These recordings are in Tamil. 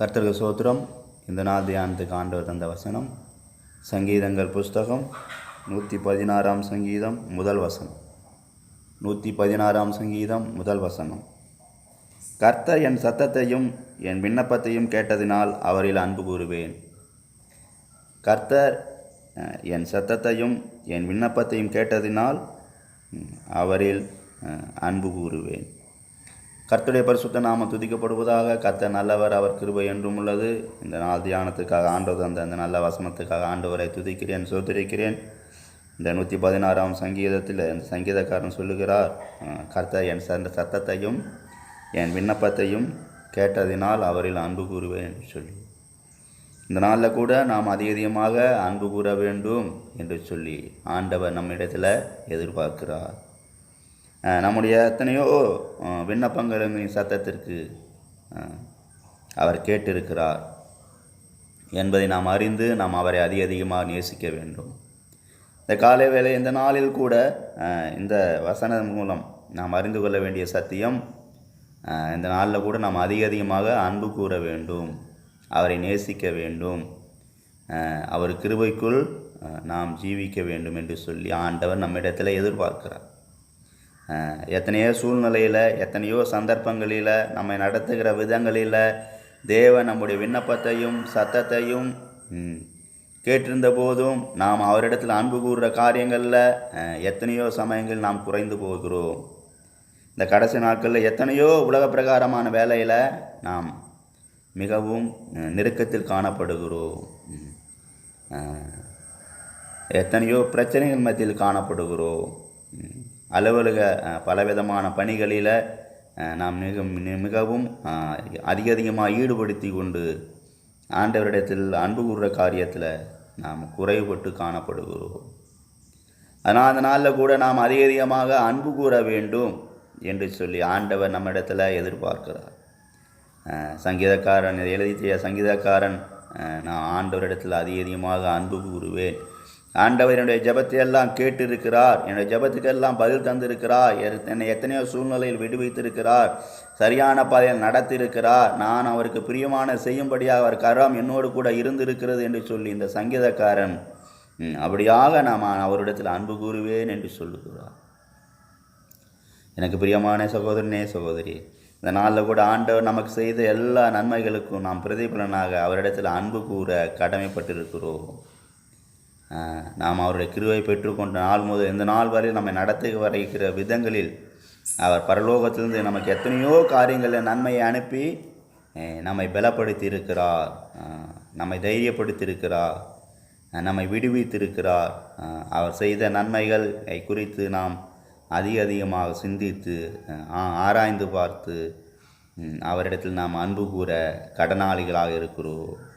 கர்த்தர்கள் சோத்திரம் இந்த நாள் தியானத்துக்கு ஆண்டவர் தந்த வசனம். சங்கீதங்கள் புஸ்தகம். நூற்றி பதினாறாம் சங்கீதம் முதல் வசனம். நூற்றி பதினாறாம் சங்கீதம் முதல் வசனம். கர்த்தர் என் சத்தத்தையும் என் விண்ணப்பத்தையும் கேட்டதினால் அவரில் அன்பு கூறுவேன். கர்த்தர் என் சத்தத்தையும் என் விண்ணப்பத்தையும் கேட்டதினால் அவரில் அன்பு கூறுவேன். கர்த்துடைய பரிசுத்த நாம துதிக்கப்படுவதாக கர்த்த நல்லவர் அவர் கிருபை என்றும் உள்ளது. இந்த நாள் தியானத்துக்காக ஆண்டவர் அந்த அந்த நல்ல வசனத்துக்காக ஆண்டவரை துதிக்கிறேன் சோதரிக்கிறேன். இந்த நூற்றி பதினாறாம் சங்கீதத்தில் இந்த சங்கீதக்காரன் சொல்லுகிறார் கர்த்த கர்த்தர் என் சந்த சத்தத்தையும் என் விண்ணப்பத்தையும் கேட்டதினால் அவரில் அன்பு கூறுவேன் என்று சொல்லி. இந்த நாளில் கூட நாம் அதிக அதிகமாக அன்பு கூற வேண்டும் என்று சொல்லி ஆண்டவர் நம்மிடத்தில் எதிர்பார்க்கிறார். நம்முடைய எத்தனையோ விண்ணப்பங்களின் சத்தத்திற்கு அவர் கேட்டிருக்கிறார் என்பதை நாம் அறிந்து நாம் அவரை அதிக அதிகமாக நேசிக்க வேண்டும். இந்த காலை வேளை இந்த நாளில் கூட இந்த வசனம் மூலம் நாம் அறிந்து கொள்ள வேண்டிய சத்தியம் இந்த நாளில் கூட நாம் அதிக அதிகமாக அன்பு கூற வேண்டும் அவரை நேசிக்க வேண்டும். அவர் கிருபைக்குள் நாம் ஜீவிக்க வேண்டும் என்று சொல்லி ஆண்டவர் நம்மிடத்தில் எதிர்பார்க்கிறார். எத்தனையோ சூழ்நிலையில் எத்தனையோ சந்தர்ப்பங்களில் நம்மை நடத்துகிற விதங்களில் தேவ நம்முடைய விண்ணப்பத்தையும் சத்தத்தையும் கேட்டிருந்த போதும் நாம் அவரிடத்தில் அன்பு கூறுகிற காரியங்களில் எத்தனையோ சமயங்கள் நாம் குறைந்து போகிறோம் இந்த கடைசி நாட்களில் எத்தனையோ உலக பிரகாரமான வேலையில் நாம் மிகவும் நெருக்கத்தில் காணப்படுகிறோம் ம். எத்தனையோ பிரச்சனைகள் மத்தியில் காணப்படுகிறோம் ம். அலுவலக பலவிதமான பணிகளில் நாம் மிக மிகவும் அதிக அதிகமாக ஈடுபடுத்தி கொண்டு ஆண்டவரிடத்தில் அன்பு கூறுற காரியத்தில் நாம் குறைபட்டு காணப்படுகிறோம். ஆனால் அந்த நாளில் கூட நாம் அதிக அதிகமாக அன்பு கூற வேண்டும் என்று சொல்லி ஆண்டவர் நம்மிடத்தில் எதிர்பார்க்கிறார். சங்கீதக்காரன் இதை எழுதிய சங்கீதக்காரன் நான் ஆண்டவரிடத்தில் அதிக அதிகமாக அன்பு கூறுவேன். ஆண்டவர் என்னுடைய ஜெபத்தை எல்லாம் கேட்டிருக்கிறார். என்னுடைய ஜபத்துக்கெல்லாம் பதில் தந்திருக்கிறார். என்னை எத்தனையோ சூழ்நிலையில் விடுவித்திருக்கிறார். சரியான பாதையில் நடத்தியிருக்கிறார். நான் அவருக்கு பிரியமான செய்யும்படியாக அவர் கரம் என்னோடு கூட இருந்திருக்கிறது என்று சொல்லி இந்த சங்கீதக்காரன் அப்படியாக நாம் அவரிடத்தில் அன்பு கூறுவேன் என்று சொல்லுகிறார். எனக்கு பிரியமான சகோதரனே சகோதரி இந்த நாளில் கூட ஆண்டவர் நமக்கு செய்த எல்லா நன்மைகளுக்கும் நாம் பிரதிபலனாக அவரிடத்தில் அன்பு கூற கடமைப்பட்டிருக்கிறோம். நாம் அவருடைய கிருவை பெற்றுக்கொண்ட நாள் முதல் இந்த நாள் வரை நம்மை நடத்தி வரைக்கிற விதங்களில் அவர் பரலோகத்திலிருந்து நமக்கு எத்தனையோ காரியங்களில் நன்மையை அனுப்பி நம்மை பலப்படுத்தி இருக்கிறார் நம்மை தைரியப்படுத்தி இருக்கிறார் நம்மை விடுவித்திருக்கிறார். அவர் செய்த நன்மைகள் குறித்து நாம் அதிக அதிகமாக சிந்தித்து ஆ- ஆராய்ந்து பார்த்து அவரிடத்தில் நாம் அன்பு கூற கடனாளிகளாக இருக்கிறோம்.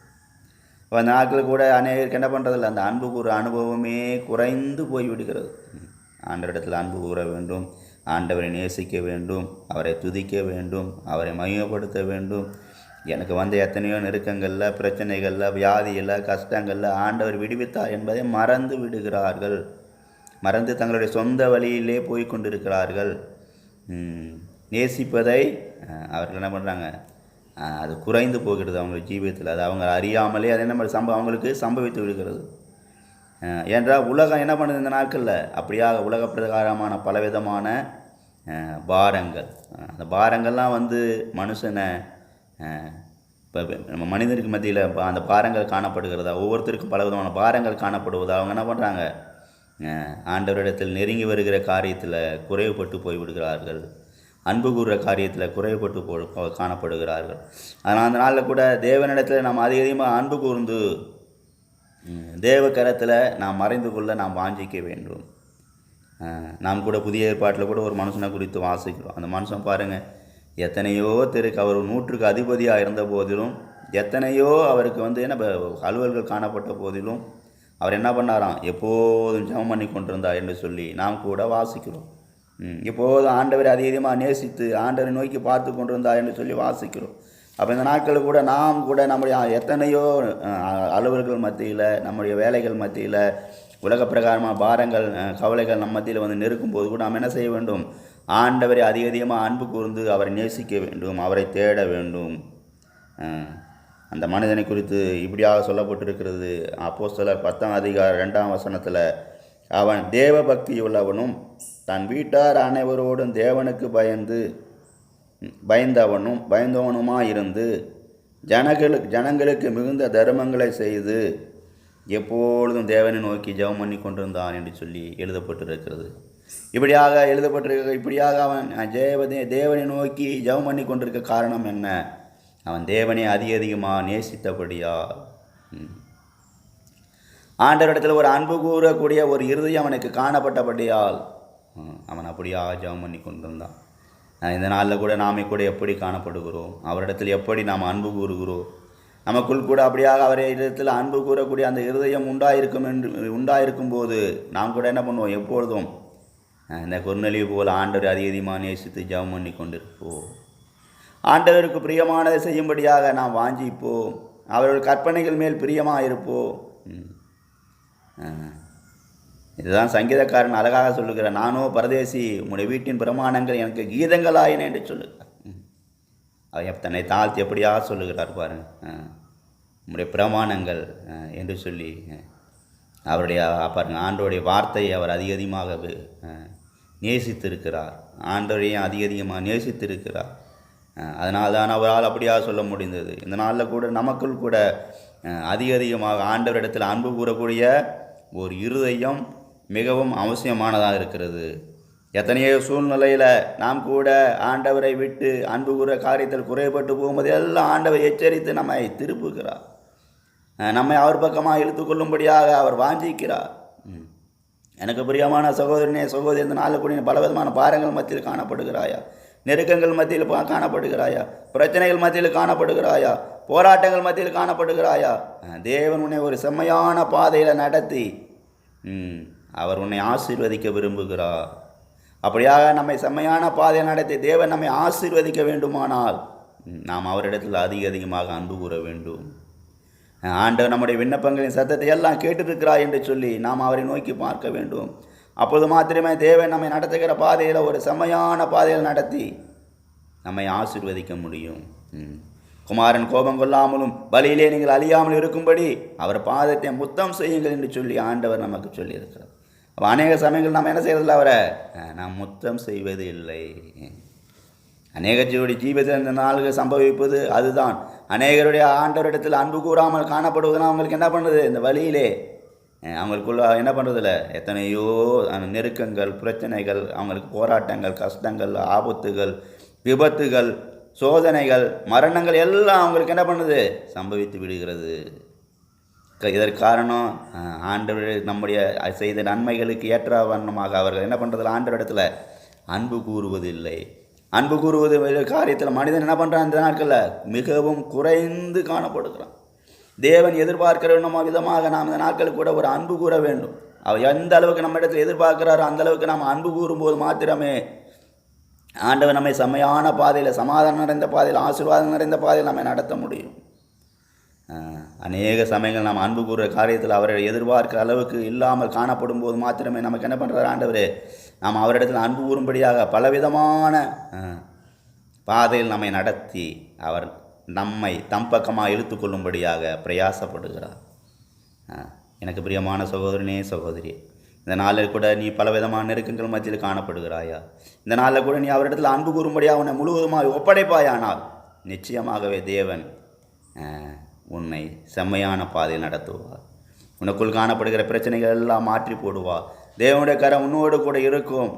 இப்போ அந்த நாட்கள் கூட அநேகருக்கு என்ன பண்ணுறதில்ல அந்த அன்பு கூற அனுபவமே குறைந்து போய் விடுகிறது ஆண்டவரிடத்தில் அன்பு கூற வேண்டும். ஆண்டவரை நேசிக்க வேண்டும். அவரை துதிக்க வேண்டும். அவரை மையப்படுத்த வேண்டும். எனக்கு வந்த எத்தனையோ நெருக்கங்களில் பிரச்சனைகளில் வியாதியில் கஷ்டங்களில் ஆண்டவர் விடுவித்தார் என்பதை மறந்து விடுகிறார்கள். மறந்து தங்களுடைய சொந்த வழியிலே போய் கொண்டிருக்கிறார்கள். நேசிப்பதை அவர்கள் என்ன பண்ணுறாங்க அது குறைந்து போகிறது அவங்க ஜீவியத்தில். அது அவங்க அறியாமலே அது என்ன மாதிரி சம்ப அவங்களுக்கு சம்பவித்து விடுகிறது. ஏன்றால் உலகம் என்ன பண்ணுது இந்த நாட்களில்? அப்படியாக உலக பிரகாரமான பலவிதமான பாரங்கள். அந்த பாரங்கள்லாம் வந்து மனுஷனை இப்போ நம்ம மனிதனுக்கு மத்தியில் அந்த பாரங்கள் காணப்படுகிறதா ஒவ்வொருத்தருக்கும் பலவிதமான பாரங்கள் காணப்படுவதா அவங்க என்ன பண்ணுறாங்க ஆண்டவரிடத்தில் நெருங்கி வருகிற காரியத்தில் குறைவுபட்டு போய் விடுகிறார்கள் அன்பு கூறுற காரியத்தில் குறைபட்டு போ காணப்படுகிறார்கள். ஆனால் அந்த நாளில் கூட தேவனிடத்தில் நாம் அதிக அதிகமாக அன்பு கூர்ந்து தேவ கரத்தில் நாம் மறைந்து கொள்ள நாம் வாஞ்சிக்க வேண்டும். நாம் கூட புதிய ஏற்பாட்டில் கூட ஒரு மனுஷனை குறித்து வாசிக்கிறோம். அந்த மனுஷன் பாருங்கள் எத்தனையோ தெருக்கு அவர் நூற்றுக்கு அதிபதியாக இருந்த போதிலும் எத்தனையோ அவருக்கு வந்து என்ன அலுவல்கள் காணப்பட்ட போதிலும் அவர் என்ன பண்ணாராம்? எப்போதும் ஜெபம் பண்ணி கொண்டிருந்தார் என்று சொல்லி நாம் கூட வாசிக்கிறோம். எப்போதும் ஆண்டவரை அதிகமாக நேசித்து ஆண்டவரை நோக்கி பார்த்து கொண்டிருந்தார் என்று சொல்லி வாசிக்கிறோம். அப்போ இந்த நாட்களில் கூட நாம் கூட நம்முடைய எத்தனையோ அலுவல்கள் மத்தியில் நம்முடைய வேலைகள் மத்தியில் உலக பிரகாரமான பாரங்கள் கவலைகள் நம்ம மத்தியில் வந்து நெருக்கும் போது கூட நாம் என்ன செய்ய வேண்டும்? ஆண்டவரை அதிக அதிகமாக அன்பு கூர்ந்து அவரை நேசிக்க வேண்டும் அவரை தேட வேண்டும். அந்த மனிதனை குறித்து இப்படியாக சொல்லப்பட்டிருக்கிறது. அப்போஸ்தலர் பத்தாம் அதிகார ரெண்டாம் வசனத்தில் அவன் தேவ உள்ளவனும் தன் வீட்டார் அனைவரோடும் தேவனுக்கு பயந்து பயந்தவனும் பயந்தவனுமாயிருந்து ஜனங்களுக்கு ஜனங்களுக்கு மிகுந்த தர்மங்களை செய்து எப்பொழுதும் தேவனை நோக்கி ஜெபம் பண்ணி கொண்டிருந்தான் என்று சொல்லி எழுதப்பட்டிருக்கிறது இப்படியாக எழுதப்பட்டிருக்க இப்படியாக அவன் ஜெயவதே தேவனை நோக்கி ஜெபம் பண்ணி கொண்டிருக்க காரணம் என்ன அவன் தேவனை அதிக அதிகமாக நேசித்தபடியா ம். ஆண்டவரிடத்தில் ஒரு அன்பு கூறக்கூடிய ஒரு இருதயம் அவனுக்கு காணப்பட்டபடியால் அவன் அப்படியாக ஜெபம் பண்ணி கொண்டிருந்தான். வந்தான் இந்த நாளில் கூட நாமே கூட எப்படி காணப்படுகிறோம்? அவரிடத்தில் எப்படி நாம் அன்பு கூறுகிறோம்? நமக்குள் கூட அப்படியாக அவரை இடத்தில் அன்பு கூறக்கூடிய அந்த இருதயம் உண்டாயிருக்கும் என்று உண்டாயிருக்கும் போது நாம் கூட என்ன பண்ணுவோம்? எப்பொழுதும் இந்த குறுநெளிவு போல் ஆண்டவர் அதிக அதிகமாக நேசித்து ஜெபம் பண்ணி கொண்டிருப்போம். ஆண்டவருக்கு பிரியமானதை செய்யும்படியாக நாம் வாஞ்சிப்போம். அவருடைய கற்பனைகள் மேல் பிரியமாக இருப்போம் ம். இதுதான் சங்கீதக்காரன் அழகாக சொல்லுகிறார் நானோ பரதேசி உன்னுடைய வீட்டின் பிரமாணங்கள் எனக்கு கீதங்களாயின என்று சொல்லுகிறார். ம். அவர் தன்னை தாழ்த்தி எப்படியாக சொல்லுகிறார் பாருங்க. ஆஹ். உம்முடைய பிரமாணங்கள் என்று சொல்லி அவருடைய பாருங்க ஆண்டோடைய வார்த்தையை அவர் அதிக அதிகமாக நேசித்திருக்கிறார். ஆண்டவரையும் அதிக அதிகமாக நேசித்திருக்கிறார். அதனால் தான் அவரால் அப்படியாக சொல்ல முடிந்தது. இந்த நாளில் கூட நமக்குள் கூட அதிக அதிகமாக ஆண்டவரிடத்தில் அன்பு கூறக்கூடிய ஒரு இருதயம் மிகவும் அவசியமானதாக இருக்கிறது. எத்தனையோ சூழ்நிலையில் நாம் கூட ஆண்டவரை விட்டு அன்பு கூற காரியத்தில் குறைபட்டு போகும்போது எல்லாம் ஆண்டவர் எச்சரித்து நம்மை திருப்புகிறார். நம்மை அவர் பக்கமாக இழுத்துக்கொள்ளும்படியாக அவர் வாஞ்சிக்கிறார். ம். எனக்கு பிரியமான சகோதரனே சகோதரி இந்த நாளுக்குடியின் பலவிதமான பாரங்கள் மத்தியில் காணப்படுகிறாயா? நெருக்கங்கள் மத்தியில் பா- காணப்படுகிறாயா? பிரச்சனைகள் மத்தியில் காணப்படுகிறாயா? போராட்டங்கள் மத்தியில் காணப்படுகிறாயா? தேவன் உன்னை ஒரு செம்மையான பாதையில் நடத்தி ம், அவர் உன்னை ஆசீர்வதிக்க விரும்புகிறார். அப்படியாக நம்மை செம்மையான பாதையை நடத்தி தேவன் நம்மை ஆசீர்வதிக்க வேண்டுமானால் நாம் அவரிடத்தில் அதிக அதிகமாக அன்பு கூற வேண்டும். ஆண்டவர் நம்முடைய விண்ணப்பங்களின் சத்தத்தை எல்லாம் கேட்டிருக்கிறார் என்று சொல்லி நாம் அவரை நோக்கி பார்க்க வேண்டும். அப்போது மாத்திரமே தேவன் நம்மை நடத்துகிற பாதையில் ஒரு செம்மையான பாதையில் நடத்தி நம்மை ஆசீர்வதிக்க முடியும். ம். குமாரன் கோபம் கொள்ளாமலும் பலியிலே நீங்கள் அழியாமல் இருக்கும்படி அவர் பாதத்தை முத்தம் செய்யுங்கள் என்று சொல்லி ஆண்டவர் நமக்கு சொல்லியிருக்கிறார். அப்போ அநேக சமயங்கள் நாம் என்ன செய்யறதில்ல அவரை? நாம் முத்தம் செய்வது இல்லை. அநேக ஜீவத்தில் இந்த நாள்கள் சம்பவிப்பது அதுதான். அநேகருடைய ஆண்டவரிடத்தில் அன்பு கூறாமல் காணப்படுவதுனால் அவங்களுக்கு என்ன பண்ணுறது இந்த வழியிலே அவங்களுக்குள்ள என்ன பண்ணுறதில்ல எத்தனையோ நெருக்கங்கள் பிரச்சனைகள் அவங்களுக்கு போராட்டங்கள் கஷ்டங்கள் ஆபத்துகள் விபத்துகள் சோதனைகள் மரணங்கள் எல்லாம் அவங்களுக்கு என்ன பண்ணுது? சம்பவித்து விடுகிறது. இதற்கு காரணம் அஹ், ஆண்டவர் நம்முடைய செய்த நன்மைகளுக்கு ஏற்ற வண்ணமாக அவர்கள் என்ன பண்ணுறதில்ல ஆண்டவரிடத்தில் அன்பு கூறுவதில்லை. அன்பு கூறுவது காரியத்தில் மனிதன் என்ன பண்ணுறான் இந்த நாட்களில்? மிகவும் குறைந்து காணப்படுகிறான். தேவன் எதிர்பார்க்கிற நம்ம விதமாக நாம் இந்த நாட்கள் கூட ஒரு அன்பு கூற வேண்டும். அவர் எந்த அளவுக்கு நம்ம இடத்துல எதிர்பார்க்கிறாரோ அந்த அளவுக்கு நாம் அன்பு கூறும்போது மாத்திரமே ஆண்டவர் நம்மை செம்மையான பாதையில் சமாதானம் நிறைந்த பாதையில் ஆசீர்வாதம் நிறைந்த பாதையில் நம்மை நடத்த முடியும். அநேக சமயங்கள் நாம் அன்பு கூறுற காரியத்தில் அவரை எதிர்பார்க்கிற அளவுக்கு இல்லாமல் காணப்படும் போது மாத்திரமே நமக்கு என்ன பண்ணுறார் ஆண்டவர்? நாம் அவரிடத்தில் அன்பு கூறும்படியாக பலவிதமான பாதையில் நம்மை நடத்தி அவர் நம்மை தம் பக்கமாக இழுத்துக்கொள்ளும்படியாக பிரயாசப்படுகிறார். எனக்கு பிரியமான சகோதரனே சகோதரி இந்த நாளில் கூட நீ பலவிதமான நெருக்கங்கள் மத்தியில் காணப்படுகிறாயா? இந்த நாளில் கூட நீ அவரிடத்தில் அன்பு கூறும்படியாக உன்னை முழுவதுமாக ஒப்படைப்பாயானால் நிச்சயமாகவே தேவன் உன்னை செம்மையான பாதையில் நடத்துவார். உனக்குள் காணப்படுகிற பிரச்சனைகள் எல்லாம் மாற்றி போடுவார். தேவனுடைய கரம் உன்னோடு கூட இருக்கும்.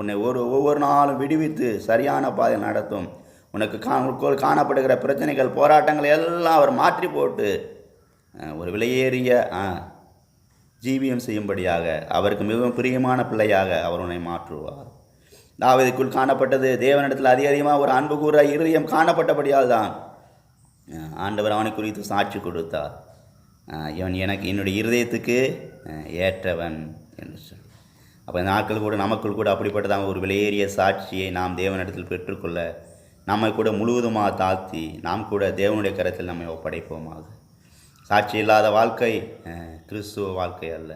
உன்னை ஒரு ஒவ்வொரு நாளும் விடுவித்து சரியான பாதையில் நடத்தும். உனக்கு கா காணப்படுகிற பிரச்சனைகள் போராட்டங்கள் எல்லாம் அவர் மாற்றி போட்டு ஒரு விலையேறிய ஜீவியம் செய்யும்படியாக அவருக்கு மிகவும் பிரியமான பிள்ளையாக அவர் உன்னை மாற்றுவார். தாவதிக்குள் காணப்பட்டது தேவனிடத்தில் அதிக அதிகமாக ஒரு அன்பு கூற இருதயம் காணப்பட்டபடியால் தான் ஆண்டவர் அவனை குறித்து சாட்சி கொடுத்தார். இவன் எனக்கு என்னுடைய இருதயத்துக்கு ஏற்றவன் என்று சொல்லி அப்போ இந்த நாட்கள் கூட நமக்குள் கூட அப்படிப்பட்டதாக ஒரு விலையேறிய சாட்சியை நாம் தேவனிடத்தில் பெற்றுக்கொள்ள நம்மை கூட முழுவதுமாக தாழ்த்தி நாம் கூட தேவனுடைய கரத்தில் நம்மை ஒப்படைப்போமாக. சாட்சி இல்லாத வாழ்க்கை கிறிஸ்துவ வாழ்க்கை அல்ல.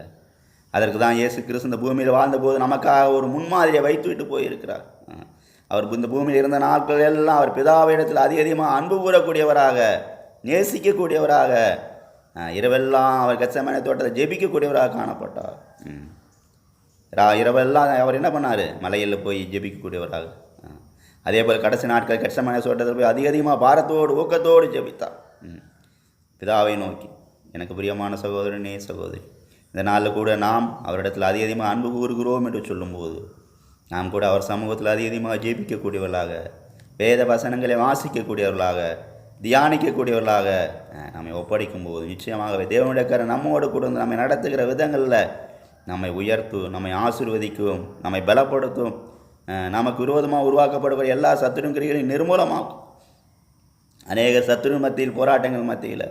அதற்கு தான் இயேசு கிறிஸ்து இந்த பூமியில் வாழ்ந்தபோது நமக்காக ஒரு முன்மாதிரியை வைத்துவிட்டு போயிருக்கிறார். அவர் இந்த பூமியில் இருந்த நாட்கள் எல்லாம் அவர் பிதாவிடத்தில் அதிக அதிகமாக அன்பு கூறக்கூடியவராக நேசிக்கக்கூடியவராக இரவெல்லாம் அவர் கச்சமான தோட்டத்தை ஜெபிக்கக்கூடியவராக காணப்பட்டார். ம். ரா இரவெல்லாம் அவர் என்ன பண்ணார்? மலையில் போய் ஜெபிக்கக்கூடியவராக. அதே போல் கடைசி நாட்கள் கட்சமான தோட்டத்தில் போய் அதிக அதிகமாக பாரத்தோடு ஊக்கத்தோடு ஜபித்தார் ம். பிதாவை நோக்கி எனக்கு பிரியமான சகோதரனே சகோதரி இந்த நாளில் கூட நாம் அவரிடத்தில் அதிக அதிகமாக அன்பு கூறுகிறோம் என்று சொல்லும்போது நாம் கூட அவர் சமூகத்தில் அதிக அதிகமாக ஜெபிக்கக்கூடியவர்களாக வேத வசனங்களை வாசிக்கக்கூடியவர்களாக தியானிக்கக்கூடியவர்களாக நம்மை ஒப்படைக்கும் போது நிச்சயமாகவே தேவனுடைய கரை நம்மோடு கூட வந்து நம்மை நடத்துகிற விதங்களில் நம்மை உயர்த்தும் நம்மை ஆசிர்வதிக்கும் நம்மை பலப்படுத்தும் நமக்கு விரோதமாக உருவாக்கப்படுகிற எல்லா சத்துரும் கிரிகளையும் நிர்மூலமாகும். அநேக சத்துரு மத்தியில் போராட்டங்கள் மத்தியில்.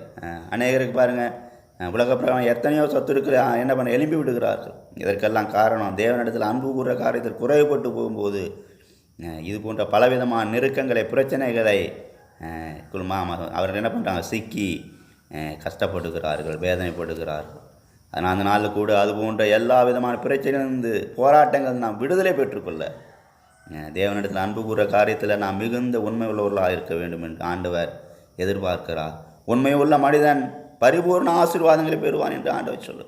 அநேகருக்கு பாருங்கள் உலக பிரகாரம் எத்தனையோ சத்துருக்கள் என்ன பண்ண எழும்பி விடுகிறார்கள். இதற்கெல்லாம் காரணம் தேவனிடத்தில் அன்பு கூற காரியத்தில் குறைவுபட்டு போகும்போது இது போன்ற பலவிதமான நெருக்கங்களை பிரச்சனைகளை அஹ், குழுமா அவர்கள் என்ன பண்ணுறாங்க சிக்கி கஷ்டப்படுகிறார்கள் வேதனைப்படுகிறார்கள். அதனால் அந்த நாளில் கூட அது போன்ற எல்லா விதமான பிரச்சனையிலிருந்து போராட்டங்கள் நாம் விடுதலை பெற்றுக்கொள்ள தேவனிடத்தில் அன்பு கூற காரியத்தில் நாம் மிகுந்த உண்மை உள்ளவர்களாக இருக்க வேண்டும் என்று ஆண்டவர் எதிர்பார்க்கிறார். உண்மை உள்ள மனிதன் பரிபூர்ண ஆசீர்வாதங்களை பெறுவான் என்று ஆண்டவர் சொல்லு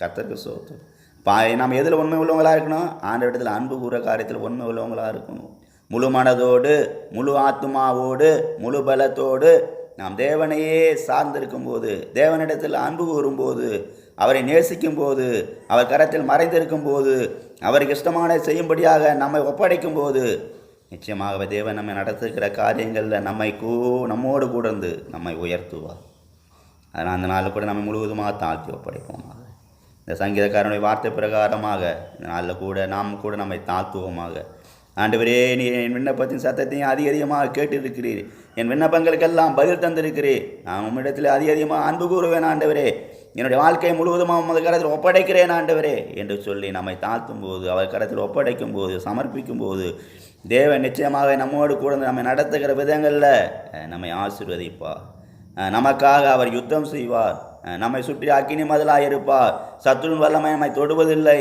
கத்தருக்கு சோத்து. பா நாம் எதில் உண்மை உள்ளவங்களாக இருக்கணும்? ஆண்டவரிடத்தில் அன்பு கூற காரியத்தில் உண்மை உள்ளவங்களாக இருக்கணும். முழு மனதோடு முழு ஆத்மாவோடு முழு பலத்தோடு நாம் தேவனையே சார்ந்திருக்கும் போது தேவனிடத்தில் அன்பு கூறும்போது அவரை நேசிக்கும் போது அவர் கரத்தில் மறைந்திருக்கும் போது அவருக்கு இஷ்டமான செய்யும்படியாக நம்மை ஒப்படைக்கும் போது நிச்சயமாகவே தேவன் நம்மை நடத்திருக்கிற காரியங்களில் நம்மை கூ நம்மோடு கூடந்து நம்மை உயர்த்துவார். அதனால் அந்த நாளில் கூட நம்மை முழுவதுமாக தாழ்த்தி ஒப்படைப்போமாக. இந்த சங்கீதக்காரனுடைய வார்த்தை பிரகாரமாக இந்த நாளில் கூட நாம் கூட நம்மை தாழ்த்துவோமாக. ஆண்டவரே நீ என் விண்ணப்பத்தின் சத்தத்தையும் அதிக அதிகமாக கேட்டிருக்கிறீர். என் விண்ணப்பங்களுக்கெல்லாம் பதில் தந்திருக்கிறீர். நான் உம்மிடத்தில் அதிக அதிகமாக அன்பு கூறுவேன் ஆண்டவரே. என்னுடைய வாழ்க்கையை முழுவதுமாக உமது கரத்தில் ஒப்படைக்கிறேன் ஆண்டவரே என்று சொல்லி நம்மை தாழ்த்தும் போது அவர் கரத்தில் ஒப்படைக்கும் போது சமர்ப்பிக்கும் போது தேவன் நிச்சயமாக நம்மோடு கூட நம்மை நடத்துகிற விதங்களில் நம்மை ஆசிர்வதிப்பார். நமக்காக அவர் யுத்தம் செய்வார். நம்மை சுற்றி அக்கினி மதலாக இருப்பார். சத்துருன் வல்லமை நம்மை தொடுவதில்லை.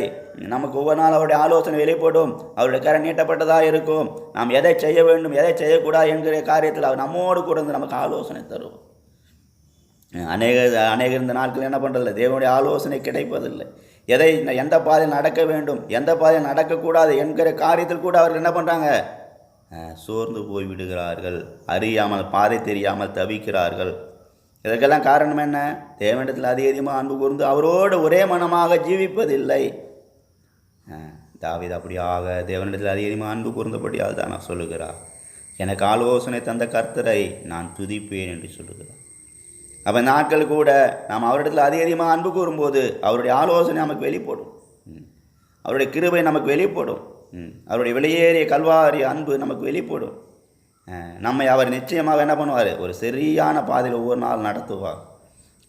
நமக்கு ஒவ்வொரு நாள் அவருடைய ஆலோசனை வெளிப்படும். அவருடைய கரை நீட்டப்பட்டதாக இருக்கும். நாம் எதை செய்ய வேண்டும் எதை செய்யக்கூடாது என்கிற காரியத்தில் அவர் நம்மோடு கூட இருந்து நமக்கு ஆலோசனை தரும் அநேக அநேக இந்த நாட்கள் என்ன பண்ணுறதில்ல தேவனுடைய ஆலோசனை கிடைப்பதில்லை. எதை எந்த பாதையில் நடக்க வேண்டும்? எந்த பாதையில் நடக்கக்கூடாது என்கிற காரியத்தில் கூட அவர்கள் என்ன பண்ணுறாங்க சோர்ந்து போய் விடுகிறார்கள். அறியாமல் பாதை தெரியாமல் தவிக்கிறார்கள். இதற்கெல்லாம் காரணம் என்ன? தேவனிடத்தில் அதிக அதிகமாக அன்பு கூர்ந்து அவரோடு ஒரே மனமாக ஜீவிப்பதில்லை. தாவித அப்படியாக தேவனிடத்தில் அதிக அதிகமாக அன்பு கூர்ந்தபடியால் தான் நான் சொல்லுகிறார். எனக்கு ஆலோசனை தந்த கர்த்தரை நான் துதிப்பேன் என்று சொல்லுகிறார். அப்போ நாட்கள் கூட நாம் அவரிடத்தில் அதிக அதிகமாக அன்பு கூறும்போது அவருடைய ஆலோசனை நமக்கு வெளிப்படும். ம். அவருடைய கிருபை நமக்கு வெளிப்படும். ம். அவருடைய வெளியேறிய கல்வாரி அன்பு நமக்கு வெளிப்படும். நம்மை அவர் நிச்சயமாக என்ன பண்ணுவார்? ஒரு சரியான பாதையில் ஒவ்வொரு நாள் நடத்துவார்.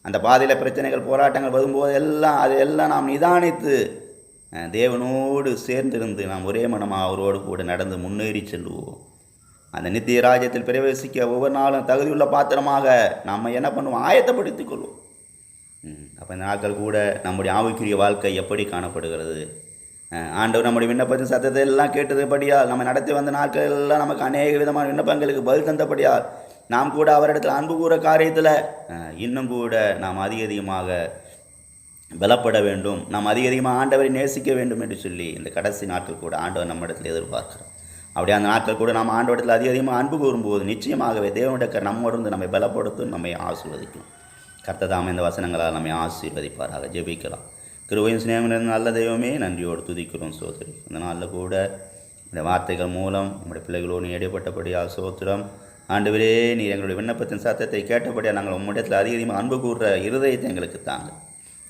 அந்த பாதையில் பிரச்சனைகள் போராட்டங்கள் வரும்போது எல்லாம் அது எல்லாம் நாம் நிதானித்து தேவனோடு சேர்ந்திருந்து நாம் ஒரே மனமாக அவரோடு கூட நடந்து முன்னேறி செல்லுவோம். அந்த நித்திய ராஜ்யத்தில் பிரவேசிக்க ஒவ்வொரு நாளும் தகுதியுள்ள பாத்திரமாக நம்ம என்ன பண்ணுவோம்? ஆயத்தப்படுத்திக் கொள்வோம். அப்போ இந்த நாட்கள் கூட நம்முடைய ஆவிக்குரிய வாழ்க்கை எப்படி காணப்படுகிறது? ஆண்டவர் நம்முடைய விண்ணப்பத்தின் சத்தத்தை எல்லாம் கேட்டதுபடியால் நம்ம நடத்தி வந்த நாட்கள் எல்லாம் நமக்கு அநேக விதமான விண்ணப்பங்களுக்கு பதில் தந்தபடியால் நாம் கூட அவரிடத்தில் அன்பு கூற காரியத்தில் இன்னும் கூட நாம் அதிக அதிகமாக பலப்பட வேண்டும். நாம் அதிக அதிகமாக ஆண்டவரை நேசிக்க வேண்டும் என்று சொல்லி இந்த கடைசி நாட்கள் கூட ஆண்டவர் நம்மிடத்தில் எதிர்பார்க்கிறோம் அப்படியே அந்த நாட்கள் கூட நாம் ஆண்டவரத்தில் அதிக அதிகமாக அன்பு கூறும்போது நிச்சயமாகவே தேவனுடைய நம்மோடு நம்மை பலப்படுத்தும் நம்மை ஆசீர்வதிக்கும். கர்த்ததாம் இந்த வசனங்களால் நம்மை ஆசீர்வதிப்பாராக ஜெபிக்கலாம். கிருபையும் சிநேகம் நல்ல தெய்வமே நன்றியோடு துதிக்கிறோம் சோதரி. இந்த நாளில் கூட இந்த வார்த்தைகள் மூலம் நம்முடைய பிள்ளைகளோடு இடைப்பட்டபடியால் சோத்திரம். விரே நீ எங்களுடைய விண்ணப்பத்தின் சத்தத்தை கேட்டபடியாக நாங்கள் உம்மிடத்தில் அதிக அதிகமாக அன்பு கூறுற இருதயத்தை எங்களுக்கு தாங்க.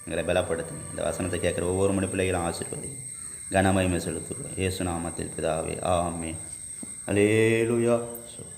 எங்களை பலப்படுத்துங்க. இந்த வசனத்தை கேட்குற ஒவ்வொரு மணி பிள்ளைகளும் ஆசீர்வதி கனமகிமை செலுத்துகிறோம். இயேசு நாமத்தில் பிதாவே ஆமே அலேலுயா